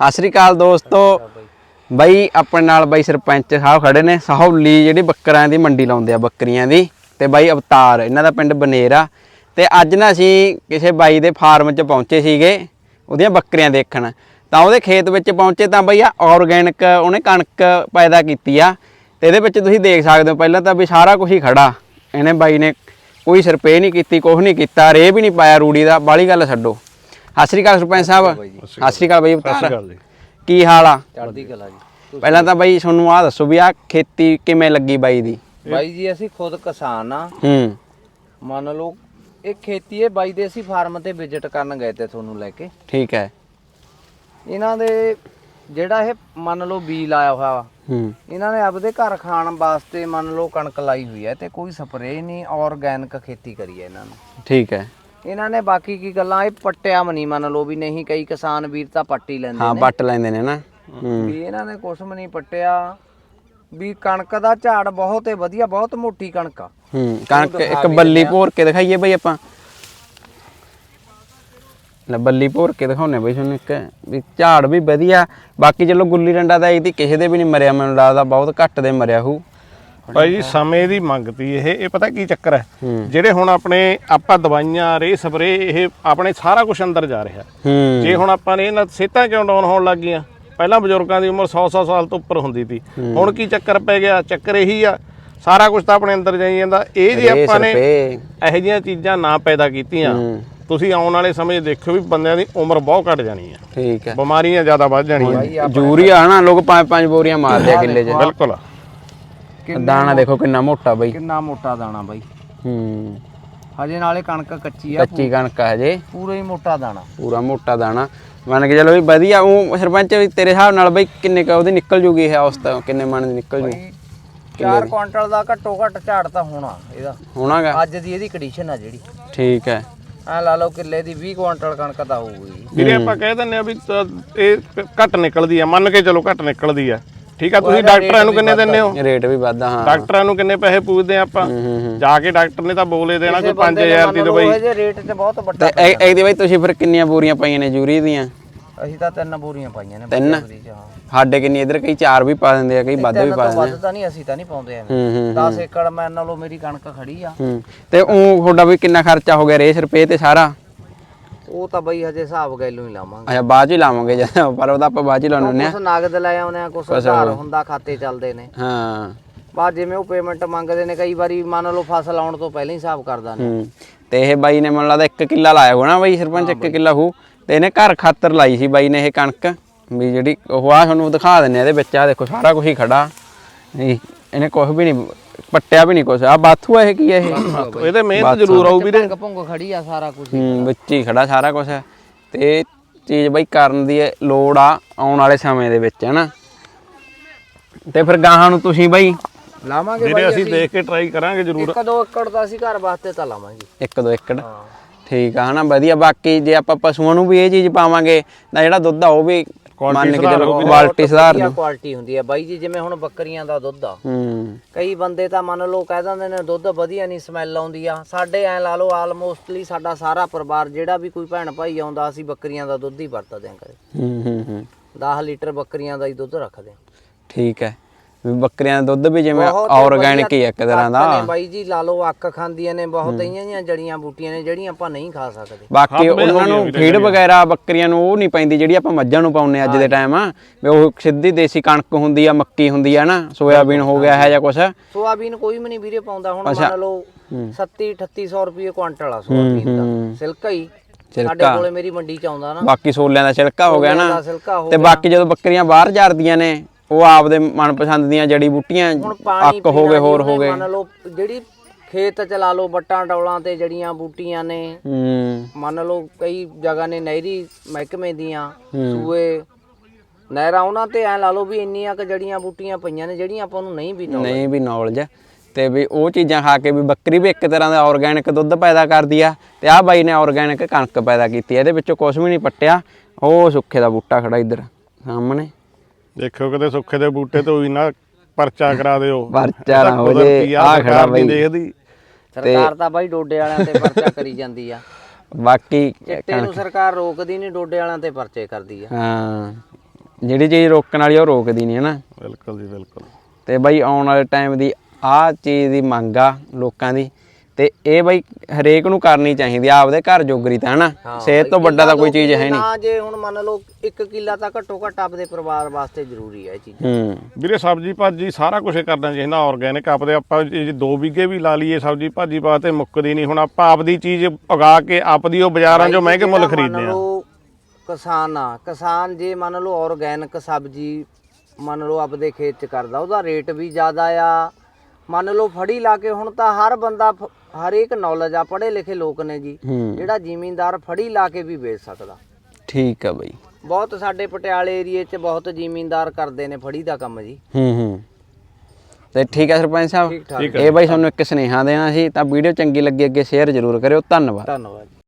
ਸਤਿ ਸ੍ਰੀ ਅਕਾਲ ਦੋਸਤੋ। ਬਾਈ ਆਪਣੇ ਨਾਲ ਬਾਈ ਸਰਪੰਚ ਸਾਹਿਬ ਖੜੇ ਨੇ। ਸਾਹੌਲੀ ਜਿਹੜੀ ਬੱਕਰਾਂ ਦੀ ਮੰਡੀ ਲਾਉਂਦੇ ਆ, ਬੱਕਰੀਆਂ ਦੀ। ਤੇ ਬਾਈ ਅਵਤਾਰ, ਇਹਨਾਂ ਦਾ ਪਿੰਡ ਬਨੇਰਾ। ਤੇ ਅੱਜ ਨਾ ਅਸੀਂ ਕਿਸੇ ਬਾਈ ਦੇ ਫਾਰਮ 'ਚ ਪਹੁੰਚੇ ਸੀਗੇ, ਉਹਦੀਆਂ ਬੱਕਰੀਆਂ ਦੇਖਣ। ਤਾਂ ਉਹਦੇ ਖੇਤ ਵਿੱਚ ਪਹੁੰਚੇ ਤਾਂ ਬਈ ਆ ਆਰਗੈਨਿਕ ਉਹਨੇ ਕਣਕ ਪੈਦਾ ਕੀਤੀ ਆ। ਤੇ ਇਹਦੇ ਵਿੱਚ ਤੁਸੀਂ ਦੇਖ ਸਕਦੇ ਹੋ, ਪਹਿਲਾਂ ਤਾਂ ਵੀ ਸਾਰਾ ਕੁਝ ਹੀ ਖੜਾ। ਇਹਨੇ ਬਾਈ ਨੇ ਕੋਈ ਸਰਪੇ ਨਹੀਂ ਕੀਤੀ ਕੁਝ ਨਹੀਂ ਕੀਤਾ ਰੇ ਵੀ ਨਹੀਂ ਪਾਇਆ ਰੂੜੀ ਦਾ। ਬਾਲੀ ਗੱਲ ਛੱਡੋ। ਸਤਿ ਸ੍ਰੀ ਅਕਾਲ ਸਰਪੰਚ ਸਾਹਿਬ। ਸਤਿ ਸ੍ਰੀ ਅਕਾਲ ਬਾਈ ਅਵਤਾਰ ਕੀ ਹਾਲ ਆ? ਚੜ੍ਹਦੀ ਕਲਾ ਜੀ। ਪਹਿਲਾਂ ਤਾਂ ਬਾਈ ਤੁਹਾਨੂੰ ਆ ਦੱਸੋ ਵੀ ਆ ਖੇਤੀ ਕਿਵੇਂ ਲੱਗੀ ਬਾਈ ਦੀ? ਬਾਈ ਜੀ ਅਸੀਂ ਖੁਦ ਕਿਸਾਨ ਆ। ਹੂੰ। ਮੰਨ ਲਓ ਇਹ ਖੇਤੀ ਹੈ ਬਾਈ ਦੇ ਅਸੀਂ ਫਾਰਮ ਤੇ ਵਿਜ਼ਿਟ ਕਰਨ ਗਏ ਤੇ ਤੁਹਾਨੂੰ ਲੈ ਕੇ। ਠੀਕ ਹੈ। ਇਹਨਾਂ ਦੇ ਜਿਹੜਾ ਇਹ ਮੰਨ ਲਓ ਬੀ ਲਾਇਆ ਹੋਇਆ ਵਾ ਹੂੰ। ਇਹਨਾਂ ਨੇ ਆਪਦੇ ਘਰ ਖਾਣ ਵਾਸਤੇ ਮੰਨ ਲਓ ਕਣਕ ਲਾਈ ਹੋਈ ਹੈ ਤੇ ਕੋਈ ਸਪਰੇਅ ਨਹੀਂ ਆਰਗੈਨਿਕ ਖੇਤੀ ਕਰੀ ਹੈ ਇਹਨਾਂ ਨੇ। ਠੀਕ ਹੈ। ਇਹਨਾਂ ਨੇ ਬਾਕੀ ਕੀ ਗੱਲਾਂ ਇਹ ਪੱਟਿਆ ਮਨੀ ਮੰਨ ਲਓ ਵੀ ਨਹੀਂ ਕਈ ਕਿਸਾਨ ਵੀਰ ਤਾਂ ਪੱਟੀ ਲੈਂਦੇ ਹਾਂ ਨੇ। ਵੱਟ ਲੈਂਦੇ ਨੇ ਨਾ। ਹੂੰ। ਵੀ ਇਹਨਾਂ ਨੇ ਕੁਛ ਵੀ ਨਹੀਂ ਪੱਟਿਆ। ਵੀ ਕਣਕ ਦਾ ਝਾੜ ਬਹੁਤ ਹੈ ਵਧੀਆ ਬਹੁਤ ਮੋਟੀ ਕਣਕ ਆ। ਹੂੰ ਕਣਕ ਇੱਕ ਬੱਲੀ ਭੋਰ ਕੇ ਦਿਖਾਈਏ ਬਈ ਆਪਾਂ। ਲੈ ਬੱਲੀ ਭੋਰ ਕੇ ਦਿਖਾਉਨੇ ਬਈ ਤੁਹਾਨੂੰ ਇੱਕ ਵੀ ਝਾੜ ਵੀ ਵਧੀਆ। ਬਾਕੀ ਚਲੋ ਗੁੱਲੀ ਡੰਡਾ ਤਾਂ ਇਹਦੀ ਕਿਸੇ ਦੇ ਵੀ ਨਹੀਂ ਮਰਿਆ ਮੈਨੂੰ ਲੱਗਦਾ ਬਹੁਤ ਘੱਟ ਦੇ ਮਰਿਆ ਹੂ ਭਾਈ ਜੀ ਸਮੇਂ ਦੀ ਮੰਗ ਤੀ ਇਹ। ਇਹ ਪਤਾ ਕੀ ਚੱਕਰ ਹੈ? ਹੂੰ। ਜਿਹੜੇ ਹੁਣ ਆਪਣੇ ਆਪਾਂ ਦਵਾਈਆਂ ਰੇ ਸਪਰੇ ਇਹ ਆਪਣੇ ਸਾਰਾ ਕੁਝ ਅੰਦਰ ਜਾ ਰਿਹਾ। ਹੂੰ। ਜੇ ਹੁਣ ਆਪਾਂ ਨੇ ਇਹਨਾਂ ਸਿਹਤਾਂ ਕਿਉਂ ਡਾਊਨ ਹੋਣ ਲੱਗ ਗਈਆਂ? ਪਹਿਲਾਂ ਬਜ਼ੁਰਗਾਂ ਦੀ ਉਮਰ 100-100 ਸਾਲ ਤੋਂ ਉੱਪਰ ਹੁੰਦੀ ਸੀ ਹੁਣ ਕੀ ਚੱਕਰ ਪੈ ਗਿਆ? ਚੱਕਰ ਇਹੀ ਆ ਸਾਰਾ ਕੁਝ ਤਾਂ ਆਪਣੇ ਅੰਦਰ ਜਾਈ ਜਾਂਦਾ। ਇਹ ਜੇ ਆਪਾਂ ਨੇ ਇਹੋ ਜਿਹੀਆਂ ਚੀਜ਼ਾਂ ਨਾ ਪੈਦਾ ਕੀਤੀਆਂ ਹੂੰ। ਤੁਸੀਂ ਆਉਣ ਵਾਲੇ ਸਮੇਂ ਦੇਖਿਓ ਵੀ ਬੰਦਿਆਂ ਦੀ ਉਮਰ ਬਹੁਤ ਘਟ ਜਾਣੀ ਆ। ਠੀਕ ਹੈ। ਬਿਮਾਰੀਆਂ ਜ਼ਿਆਦਾ ਵੱਧ ਜਾਣੀਆਂ। ਯੂਰੀਆ ਨਾ ਲੋਕ ਪੰਜ ਪੰਜ ਬੋਰੀਆਂ ਮਾਰਦੇ ਆ ਕਿੱਲੇ 'ਚ। ਬਿਲਕੁਲ। ਦਾਣਾ ਦੇਖੋ ਕਿੰਨਾ ਮੋਟਾ ਬਈ। ਕਿੰਨਾ ਮੋਟਾ ਦਾਣਾ ਬਾਈ। ਹੂੰ। ਹਜੇ ਨਾਲੇ ਕਣਕ ਕੱਚੀ ਆ ਕੱਚੀ ਕਣਕ ਆ ਹਜੇ। ਪੂਰਾ ਹੀ ਮੋਟਾ ਦਾਣਾ। ਪੂਰਾ ਮੋਟਾ ਦਾਣਾ। ਮੰਨ ਕੇ ਚਲੋ ਵੀ ਵਧੀਆ ਉਹ ਸਰਪੰਚ ਵੀ ਤੇਰੇ ਹਿਸਾਬ ਨਾਲ ਬਈ ਕਿੰਨੇ ਕ ਉਹਦੀ ਨਿਕਲ ਜੂਗੀ ਇਹ ਔਸਤ ਕਿੰਨੇ ਮਣ ਦੀ ਨਿਕਲ ਜੂ? 4 ਕੁਆਂਟਲ ਦਾ? ਘੱਟੋ ਘੱਟ ਝਾੜ ਤਾਂ ਹੋਣਾ ਇਹਦਾ। ਹੋਣਾਗਾ? ਅੱਜ ਦੀ ਇਹਦੀ ਕੰਡੀਸ਼ਨ ਆ ਜਿਹੜੀ। ਠੀਕ ਹੈ। ਐ ਲਾ ਲਓ ਕਿੱਲੇ ਦੀ 20 ਕੁਆਂਟਲ ਕਣਕ ਤਾਂ ਹੋਊਗੀ। ਵੀਰੇ ਆਪਾਂ ਕਹਿ ਦਿੰਦੇ ਆ ਵੀ ਇਹ ਘੱਟ ਨਿਕਲਦੀ ਆ ਮੰਨ ਕੇ ਚਲੋ ਘੱਟ ਨਿਕਲਦੀ ਆ। ਠੀਕ ਆ ਤੁਸੀਂ ਡਾਕਟਰਾਂ ਨੂੰ ਕਿੰਨੇ ਦਿੰਦੇ ਹੋ? ਰੇਟ ਵੀ ਵੱਧਦਾ ਹਾਂ। ਡਾਕਟਰਾਂ ਨੂੰ ਕਿੰਨੇ ਪੈਸੇ ਪੁੱਛਦੇ ਆ ਆਪਾਂ। ਜਾ ਕੇ ਡਾਕਟਰ ਨੇ ਤਾਂ ਬੋਲੇ ਦੇਣਾ ਕੋਈ 5000 ਦੀ ਦਵਾਈ ਇਹਦੇ ਰੇਟ 'ਚ ਬਹੁਤ ਵੱਡਾ ਤੇ ਇਹ- ਇਹਦੀ ਬਈ ਤੁਸੀਂ ਫਿਰ ਕਿੰਨੀਆਂ ਬੋਰੀਆਂ ਪਾਈਆਂ ਨੇ ਜੂਰੀ ਦੀਆਂ? ਅਸੀਂ ਤਾਂ ਤਿੰਨ ਬੋਰੀਆਂ ਪਾਈਆਂ ਨੇ ਤਿੰਨ? ਸਾਡੇ ਕਿੰਨੀ ਇਧਰ ਕਈ ਚਾਰ ਵੀ ਪਾ ਦਿੰਦੇ ਆ ਕਈ ਵੱਧ ਵੀ ਪਾ ਤੋਂ ਦਿੰਦੇ ਵੱਧ ਤਾਂ ਨਹੀਂ ਅਸੀਂ ਤਾਂ ਨਹੀਂ ਪਾਉਂਦੇ ਐਵੇਂ। ਹੂੰ ਹੂੰ 10 ਏਕੜ ਮੈਂ ਨਾਲੋਂ ਮੇਰੀ ਕਣਕ ਖੜੀ ਆ। ਤੇ ਉਹ ਤੁਹਾਡਾ ਵੀ ਕਿੰਨਾ ਖਰਚਾ ਹੋ ਗਿਆ ਰੇਸ ਰੁਪਏ ਤੇ ਸਾਰਾ? ਉਹ ਤਾਂ ਬਈ ਹਜੇ ਹਿਸਾਬ ਗੈਲੋਂ ਹੀ ਲਾਵਾਂਗੇ। ਅੱਛਾ ਬਾਅਦ ਚ ਹੀ ਲਾਵਾਂਗੇ ਜਦੋਂ ਪਰ ਉਹਦਾ ਆਪਾਂ ਬਾਅਦ ਚ ਹੀ ਲਾਉਣੇ ਆ। ਕੁਛ ਨਗਦ ਲੈ ਆਉਨੇ ਆ ਕੁਛ ਉਧਾਰ ਹੁੰਦਾ ਖਾਤੇ ਚੱਲਦੇ ਨੇ। ਹਾਂ। ਬਾਅਦ ਜਿਵੇਂ ਉਹ ਪੇਮੈਂਟ ਮੰਗਦੇ ਨੇ ਕਈ ਵਾਰੀ ਮੰਨ ਲਓ ਫਸਲ ਆਉਣ ਤੋਂ ਪਹਿਲਾਂ ਹੀ ਹਿਸਾਬ ਕਰਦਾ ਨੇ। ਹੂੰ ਤੇ ਇਹ ਬਾਈ ਨੇ ਮੈਨੂੰ ਲੱਗਦਾ 1 ਕਿੱਲਾ ਲਾਇਆ ਹੋਣਾ ਬਾਈ ਸਰਪੰਚ 1 ਕਿੱਲਾ ਹੂ ਤੇ ਇਹਨੇ ਘਰ ਖਾਤਰ ਲਾਈ ਸੀ ਬਾਈ ਨੇ ਇਹ ਕਣਕ ਵੀ ਜਿਹੜੀ ਉਹ ਆ ਤੁਹਾਨੂੰ ਦਿਖਾ ਦਿੰਨੇ ਆ ਇਹਦੇ ਵਿੱਚ। ਆ ਦੇਖੋ ਸਾਰਾ ਕੁਝ ਹੀ ਖੜਾ। ਨਹੀਂ ਇਹਨੇ ਕੁਝ ਵੀ ਨਹੀਂ ਪੱਟਿਆ ਵੀ ਨਹੀਂ ਕੁਝ ਆ ਬਾਥੂ ਆ ਇਹ ਕੀ ਹੈ ਇਹ? ਇਹਦੇ ਮਿਹਨਤ ਜ਼ਰੂਰ ਆਊ ਵੀਰੇ ਭੰਗ ਖੜੀ ਆ ਸਾਰਾ ਕੁਝ ਹੂੰ ਵਿੱਚ ਹੀ ਖੜਾ ਸਾਰਾ ਕੁਝ ਤੇ ਇਹ ਚੀਜ਼ ਬਾਈ ਕਰਨ ਦੀ ਲੋੜ ਆ ਆਉਣ ਵਾਲੇ ਸਮੇਂ ਦੇ ਵਿੱਚ ਹਨਾ? ਤੇ ਫਿਰ ਗਾਹਾਂ ਨੂੰ ਤੁਸੀਂ ਬਾਈ? ਲਾਵਾਂਗੇ ਵੀਰੇ ਅਸੀਂ ਦੇਖ ਕੇ ਟਰਾਈ ਕਰਾਂਗੇ ਜ਼ਰੂਰ। ਇੱਕ ਦੋ ਏਕੜ ਦਾ ਅਸੀਂ ਘਰ ਵਾਸਤੇ ਤਾਂ ਲਾਵਾਂਗੇ। ਇੱਕ ਦੋ ਏਕੜ। ਹਾਂ। ਠੀਕ ਆ ਹਨਾ? ਵਧੀਆ ਬਾਕੀ ਜੇ ਆਪਾਂ ਪਸ਼ੂਆਂ ਨੂੰ ਵੀ ਇਹ ਚੀਜ਼ ਪਾਵਾਂਗੇ ਤਾਂ ਜਿਹੜਾ ਦੁੱਧ ਆ ਉਹ ਵੀ ਮੰਨ ਕੇ ਚਲੋ ਕੁਆਲਿਟੀ ਸੁਧਾਰ ਦੂ ਕੁਆਲਿਟੀ ਹੁੰਦੀ ਹੈ ਬਾਈ ਜੀ ਜਿਵੇਂ ਹੁਣ ਬੱਕਰੀਆਂ ਦਾ ਦੁੱਧ ਆ। ਹੂੰ। ਕਈ ਬੰਦੇ ਤਾਂ ਮੰਨ ਲਓ ਕਹਿ ਦਿੰਦੇ ਨੇ ਦੁੱਧ ਵਧੀਆ ਨਹੀਂ ਸਮੈਲ ਆਉਂਦੀ ਆ। ਸਾਡੇ ਐ ਲਾ ਲਓ ਆਲਮੋਸਟਲੀ ਸਾਡਾ ਸਾਰਾ ਪਰਿਵਾਰ ਜਿਹੜਾ ਵੀ ਕੋਈ ਭੈਣ ਭਾਈ ਆਉਂਦਾ ਅਸੀਂ ਬੱਕਰੀਆਂ ਦਾ ਦੁੱਧ ਹੀ ਵਰਤਦੇ ਆਂ ਕਦੇ ਹੂੰ ਹੂੰ ਹੂੰ। 10 ਲੀਟਰ ਬੱਕਰੀਆਂ ਦਾ ਹੀ ਦੁੱਧ ਰੱਖਦੇ ਆਂ ਠੀਕ ਹੈ। ਵੀ ਬੱਕਰੀਆਂ ਦਾ ਦੁੱਧ ਵੀ ਜਿਵੇਂ ਬਹੁਤ ਆਰਗੈਨਿਕ ਹੀ ਆ ਇੱਕ ਤਰ੍ਹਾਂ ਦਾ। ਨੇ ਬਾਈ ਜੀ ਲਾ ਲਓ ਅੱਕ ਖਾਂਦੀਆਂ ਨੇ ਬਹੁਤ ਇਹੀਆਂ ਜੀਆਂ ਜੜੀਆਂ ਬੂਟੀਆਂ ਨੇ ਜਿਹੜੀਆਂ ਆਪਾਂ ਨਹੀਂ ਖਾ ਸਕਦੇ। ਬਾਕੀ ਉਹਨਾਂ ਨੂੰ ਫੀਡ ਵਗੈਰਾ ਬੱਕਰੀਆਂ ਨੂੰ ਉਹ ਨਹੀਂ ਪੈਂਦੀ ਜਿਹੜੀ ਆਪਾਂ ਮੱਝਾਂ ਨੂੰ ਪਾਉਂਦੇ ਅੱਜ ਦੇ ਟਾਈਮ ਵੀ ਉਹ ਸਿੱਧੀ ਦੇਸੀ ਕਣਕ ਹੁੰਦੀ ਆ ਮੱਕੀ ਹੁੰਦੀ ਆ ਨਾ ਸੋਇਆਬੀਨ ਹੋ ਗਿਆ ਹੈ ਜਾਂ ਕੁਛ। ਸੋਆਬੀਨ ਕੋਈ ਵੀ ਨਹੀਂ ਵੀਰੇ ਪਾਉਂਦਾ ਹੁਣ ਮੰਨ ਲਓ 37 3800 ਰੁਪਏ ਕੁਆਂਟਲ ਆ ਸੋਆਬੀਨ ਦਾ। ਸਿਲਕਾ ਹੀ ਸਾਡੇ ਕੋਲੇ ਮੇਰੀ ਮੰਡੀ ਚ ਆਉਂਦਾ ਨਾ। ਬਾਕੀ ਸੋਲਿਆਂ ਦਾ ਛਿਲਕਾ ਹੋ ਗਿਆ ਨਾ। ਹੋ ਤੇ ਬਾਕੀ ਜਦੋਂ ਬੱਕਰੀਆਂ ਬਾਹਰ ਜਾਂਦੀਆਂ ਨੇ ਉਹ ਆਪਦੇ ਮਨਪਸੰਦ ਦੀਆਂ ਜੜੀ ਬੂਟੀਆਂ ਹੁਣ ਪਾਣੀ ਅੱਕ ਹੋ ਗਏ ਹੋਰ ਹੋ ਗਏ ਮੰਨ ਲਓ ਜਿਹੜੀ ਖੇਤ ਚ ਲਾ ਲਓ ਬੱਟਾਂ ਡੌਲਾਂ ਤੇ ਜੜੀਆਂ ਬੂਟੀਆਂ ਨੇ। ਹੂੰ। ਮੰਨ ਲਓ ਕਈ ਜਗ੍ਹਾ ਨੇ ਨਹਿਰੀ ਮਹਿਕਮੇ ਦੀਆਂ ਸੂਏ ਨਹਿਰਾਂ ਉਹਨਾਂ ਤੇ ਐ ਲਾ ਲਓ ਵੀ ਇੰਨੀਆਂ ਕ ਜੜੀਆਂ ਬੂਟੀਆਂ ਪਈਆਂ ਨੇ ਜਿਹੜੀਆਂ ਆਪਾਂ ਨੂੰ ਨਹੀਂ ਵੀ ਨੌ ਨਹੀਂ ਵੀ ਨੌਲੇਜ ਤੇ ਵੀ ਉਹ ਚੀਜ਼ਾਂ ਖਾ ਕੇ ਵੀ ਬੱਕਰੀ ਵੀ ਇੱਕ ਤਰ੍ਹਾਂ ਦਾ ਆਰਗੈਨਿਕ ਦੁੱਧ ਪੈਦਾ ਕਰਦੀ ਆ ਤੇ ਆਹ ਬਾਈ ਨੇ ਆਰਗੈਨਿਕ ਕਣਕ ਪੈਦਾ ਕੀਤੀ ਆ ਇਹਦੇ ਵਿੱਚੋਂ ਕੁਝ ਵੀ ਨਹੀਂ ਪੱਟਿਆ। ਉਹ ਸੁੱਖੇ ਦਾ ਬੂਟਾ ਖੜਾ ਇੱਧਰ ਸਾਹਮਣੇ। ਦੇਖਿਓ ਕਿਤੇ ਸੁੱਖੇ ਦੇ ਬੂਟੇ ਤੋਂ ਵੀ ਨਾ ਪਰਚਾ ਕਰਾ ਦਿਓ। ਪਰਚਾ ਨਾ ਹੋ ਜੇ ਆ, ਆ ਖੜਾ ਬਾਈ। ਦੇਖਦੀ। ਸਰਕਾਰ ਤਾਂ ਬਾਈ ਡੋਡੇ ਵਾਲਿਆਂ ਤੇ ਪਰਚਾ ਕਰੀ ਜਾਂਦੀ ਆ। ਬਾਕੀ ਚਿੱਟੇ ਨੂੰ ਸਰਕਾਰ ਰੋਕਦੀ ਨਹੀਂ ਡੋਡੇ ਵਾਲਿਆਂ ਤੇ ਪਰਚੇ ਕਰਦੀ ਆ। ਹਾਂ ਜਿਹੜੀ ਚੀਜ਼ ਰੋਕਣ ਵਾਲੀ ਆ, ਉਹ ਰੋਕਦੀ ਨਹੀਂ ਹੈ ਨਾ ਬਿਲਕੁਲ ਜੀ ਬਿਲਕੁਲ। ਤੇ ਬਾਈ ਆਉਣ ਵਾਲੇ ਟਾਈਮ ਦੀ ਆਹ ਚੀਜ਼ ਦੀ ਮੰਗ ਆ ਲੋਕਾਂ ਦੀ ਤੇ ਇਹ ਬਾਈ ਹਰੇਕ ਨੂੰ ਕਰਨੀ ਚਾਹੀਦੀ ਆ ਆਪਦੇ ਘਰ ਜੋਗਰੀ ਤਾਂ ਹਨਾ? ਸਿਹਤ ਤੋਂ ਵੱਡਾ ਤਾਂ ਕੋਈ ਚੀਜ਼ ਹੈ ਨਹੀਂ। ਨਾ ਜੇ ਹੁਣ ਮੰਨ ਲਓ 1 ਕਿੱਲਾ ਤਾਂ ਘੱਟੋ ਘੱਟ ਆਪਦੇ ਪਰਿਵਾਰ ਵਾਸਤੇ ਜ਼ਰੂਰੀ ਹੈ ਇਹ ਚੀਜ਼। ਹੂੰ। ਵੀਰੇ ਸਬਜੀ ਭਾਜੀ ਸਾਰਾ ਕੁਝ ਕਰਨਾ ਚਾਹੀਦਾ ਆਰਗੈਨਿਕ ਆਪਦੇ ਆਪਾਂ ਜੇ 2 ਵਿਗੇ ਵੀ ਲਾ ਲਈਏ ਸਬਜੀ ਭਾਜੀ ਪਾ ਤੇ ਮੁੱਕਦੀ ਨਹੀਂ ਹੁਣ ਆਪਾਂ ਆਪਦੀ ਚੀਜ਼ ਉਗਾ ਕੇ ਆਪਦੀ ਉਹ ਬਾਜ਼ਾਰਾਂ 'ਚੋਂ ਮਹਿੰਗੇ ਮੁੱਲ ਖਰੀਦਦੇ ਆ। ਕਿਸਾਨ ਆ ਕਿਸਾਨ ਜੇ ਮੰਨ ਲਓ ਆਰਗੈਨਿਕ ਸਬਜ਼ੀ ਮੰਨ ਲਓ ਆਪਦੇ ਖੇਤ ਚ ਕਰਦਾ ਉਹਦਾ ਰੇਟ ਵੀ ਜ਼ਿਆਦਾ ਆ ਮੰਨ ਲਓ ਫੜੀ ਲਾ ਕੇ ਹੁਣ ਤਾਂ ਹਰ ਬੰਦਾ ਫ- ਹਰੇਕ ਨੌਲੇਜ ਆ ਪੜ੍ਹੇ ਲਿਖੇ ਲੋਕ ਨੇ ਜੀ। ਹੂੰ। ਜਿਹੜਾ ਜ਼ਿਮੀਂਦਾਰ ਫੜੀ ਲਾ ਕੇ ਵੀ ਵੇਚ ਸਕਦਾ। ਠੀਕ ਆ ਬਾਈ। ਬਹੁਤ ਸਾਡੇ ਪਟਿਆਲੇ ਏਰੀਏ 'ਚ ਬਹੁਤ ਜ਼ਿਮੀਂਦਾਰ ਕਰਦੇ ਨੇ ਫੜੀ ਦਾ ਕੰਮ ਜੀ। ਹੂੰ ਹੂੰ। ਤੇ ਠੀਕ ਹੈ ਸਰਪੰਚ ਸਾਹਿਬ। ਠੀਕ ਠਾਕ। ਇਹ ਬਾਈ ਤੁਹਾਨੂੰ ਇੱਕ ਸੁਨੇਹਾ ਦੇਣਾ ਸੀ ਤਾਂ ਵੀਡੀਓ ਚੰਗੀ ਲੱਗੀ ਅੱਗੇ ਸ਼ੇਅਰ ਜ਼ਰੂਰ ਕਰਿਓ। ਧੰਨਵਾਦ। ਧੰਨਵਾਦ ਜੀ।